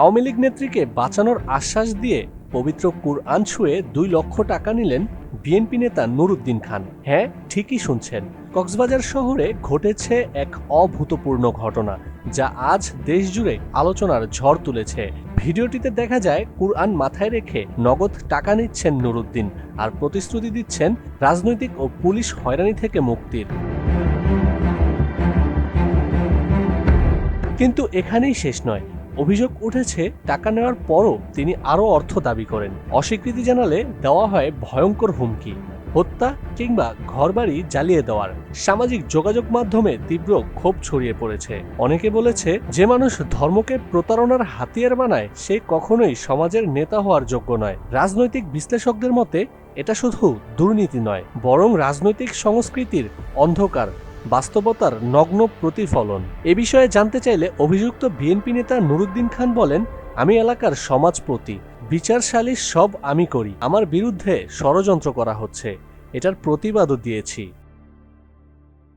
আওয়ামী লীগ নেত্রীকে বাঁচানোর আশ্বাস দিয়ে পবিত্র কুরআন ছুঁয়ে দুই লক্ষ টাকা নিলেন বিএনপি নেতা নুরুদ্দিন খান। হ্যাঁ ঠিকই শুনছেন। কক্সবাজার শহরে ঘটেছে এক অভূতপূর্ণ ঘটনা, যা আজ দেশ জুড়ে আলোচনার ঝড় তুলেছে। ভিডিওটিতে দেখা যায়, কুরআন মাথায় রেখে নগদ টাকা নিচ্ছেন নুরুদ্দিন আর প্রতিশ্রুতি দিচ্ছেন রাজনৈতিক ও পুলিশ হয়রানি থেকে মুক্তির। কিন্তু এখানেই শেষ নয়। অভিযোগ উঠেছে, টাকা নেওয়ার পরও তিনি আরও অর্থ দাবি করেন। অস্বীকৃতি জানালে দেওয়া হয় ভয়ঙ্কর হুমকি, হত্যা কিংবা ঘরবাড়ি জ্বালিয়ে দেওয়ার। সামাজিক যোগাযোগ মাধ্যমে তীব্র ক্ষোভ ছড়িয়ে পড়েছে। অনেকে বলেছে, যে মানুষ ধর্মকে প্রতারণার হাতিয়ার বানায়, সে কখনোই সমাজের নেতা হওয়ার যোগ্য নয়। রাজনৈতিক বিশ্লেষকদের মতে, এটা শুধু দুর্নীতি নয়, বরং রাজনৈতিক সংস্কৃতির অন্ধকার। বাস্তবতার নগ্ন প্রতিফলন। এ বিষয়ে জানতে চাইলে অভিযুক্ত বিএনপি নেতা নুরুদ্দিন খান বলেন, আমি এলাকার সমাজপ্রতি বিচার সালিশ সব আমি করি। আমার বিরুদ্ধে ষড়যন্ত্র করা হচ্ছে। এটার প্রতিবাদও দিয়েছি।